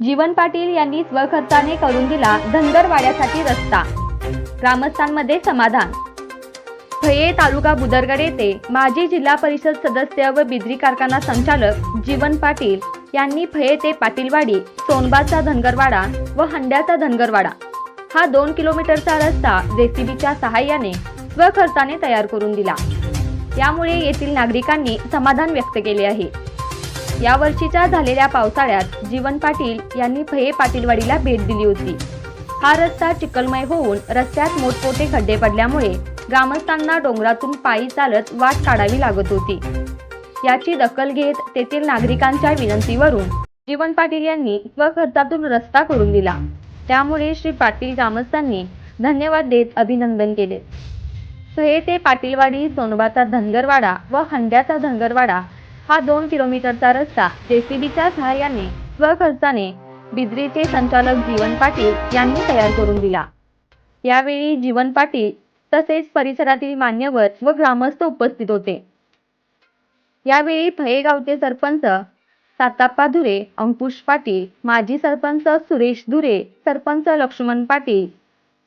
जीवन पाटील यांनी स्वखर्चाने करून दिला धनगरवाड्यासाठी रस्ता. ग्रामस्थांमध्ये समाधान. फये तालुका बुदरगड येथे माजी जिल्हा परिषद सदस्य व बिद्री कारखाना संचालक जीवन पाटील यांनी फये ते पाटीलवाडी सोनबाचा धनगरवाडा व हंड्याचा धनगरवाडा हा दोन किलोमीटरचा रस्ता जेसीबीच्या सहाय्याने स्वखर्चाने तयार करून दिला. यामुळे येथील नागरिकांनी समाधान व्यक्त केले आहे. या वर्षीच्या झालेल्या पावसाळ्यात जीवन पाटील यांनी फये पाटीलवाडीला भेट दिली होती. हा रस्ता चिखलमय होऊन रस्त्यात मोठमोठे खड्डे पडल्यामुळे ग्रामस्थांना डोंगरातून पायी चालत वाट काढावी लागत होती. याची दखल घेत तेथील नागरिकांच्या विनंतीवरून जीवन पाटील यांनी स्वखर्चातून रस्ता करून दिला. त्यामुळे श्री. पाटील ग्रामस्थांनी धन्यवाद देत अभिनंदन केले. सहे ते पाटीलवाडी सोनबाचा धनगरवाडा व हंड्याचा धनगरवाडा हा दोन किलोमीटरचा रस्ता जेसीबीच्या सहाय्याने स्वखर्चाने बिद्रीचे संचालक जीवन पाटील यांनी तयार करून दिला. यावेळी जीवन पाटील तसेच परिसरातील मान्यवर व ग्रामस्थ उपस्थित होते. यावेळी फयेगावचे सरपंच साताप्पा धुरे अंकुश पाटील माजी सरपंच सुरेश धुरे सरपंच लक्ष्मण पाटील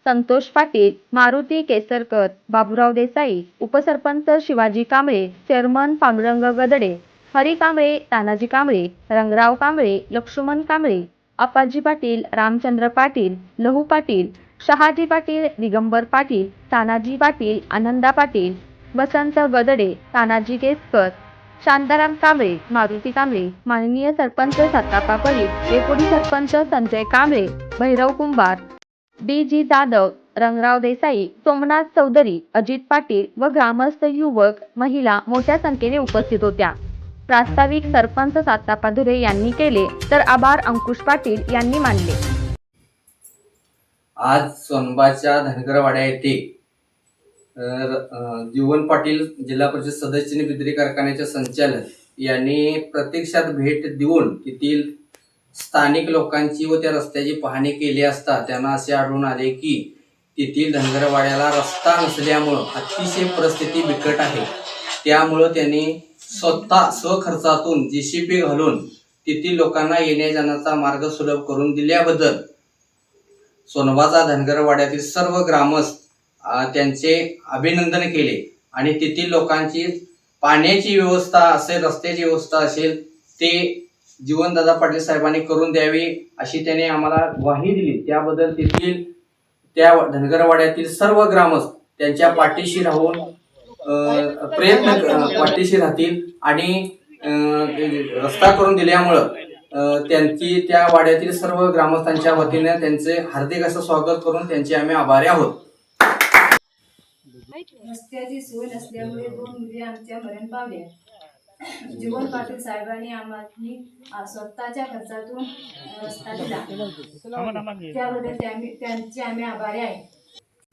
संतोष पाटील मारुती केसरकर बाबुराव देसाई उपसरपंच शिवाजी कांबळे चेअरमन पांडुरंग गदडे हरी कांबळे तानाजी कांबळे रंगराव कांबळे लक्ष्मण कांबळे अप्पाजी पाटील रामचंद्र पाटील लहू पाटील शहाजी पाटील दिगंबर पाटील तानाजी पाटील आनंदा पाटील वसंत गदडे तानाजी केसकर शांताराम कांबळे मारुती कांबळे माननीय sarpanch Sattapa Parikh deputy sarpanch Sanjay Kamble Bhairav Kumbhar D G Jadhav Rangrao Desai Somnath Chaudhari Ajit Patil व ग्रामस्थ युवक महिला मोठ्या संख्येने उपस्थित होत्या. प्रास्ताविक सरपंच सातापा धुरे यांनी केले तर आभार अंकुश पाटील यांनी मानले. आज सोनबाच्या धनगरवाड्या येथे जीवन पाटील जिल्हा परिषद सदस्य बिद्री कारखान्याचे संचालक यांनी प्रत्यक्षात भेट देऊन तेथील स्थानिक लोकांची व त्या रस्त्याची पाहणी केली असता त्यांना असे आढळून आले की तेथील धनगरवाड्याला रस्ता नसल्यामुळं अतिशय परिस्थिती बिकट आहे. त्यामुळं त्यांनी स्वतः स्वखर्चातून जेसीबी घालून तेथील लोकांना येण्या जाण्याचा मार्ग सुलभ करून दिल्याबद्दल सोनबाचा धनगरवाड्यातील सर्व ग्रामस्थ त्यांचे अभिनंदन केले आणि तेथील लोकांची पाण्याची व्यवस्था असेल रस्त्याची व्यवस्था असेल ते जीवनदादा पाटील साहेबांनी करून द्यावी अशी त्याने आम्हाला ग्वाही दिली. त्याबद्दल तेथील त्या धनगरवाड्यातील सर्व ग्रामस्थ त्यांच्या पाठीशी राहून प्रयत्न क- पाठीशी राहतील आणि रस्ता करून दिल्यामुळं त्यांची त्या वाड्यातील सर्व ग्रामस्थांच्या वतीने त्यांचे हार्दिक असं स्वागत करून त्यांचे आम्ही आभारी आहोत. रस्त्याची सोय नसल्यामुळे दोन मुली आमच्या मरण पावल्या. जीवन पाटील साहेबांनी आम्ही स्वतःच्या खर्चातून रस्ता दिला. त्याबद्दल त्यांचे आम्ही आभारी आहे.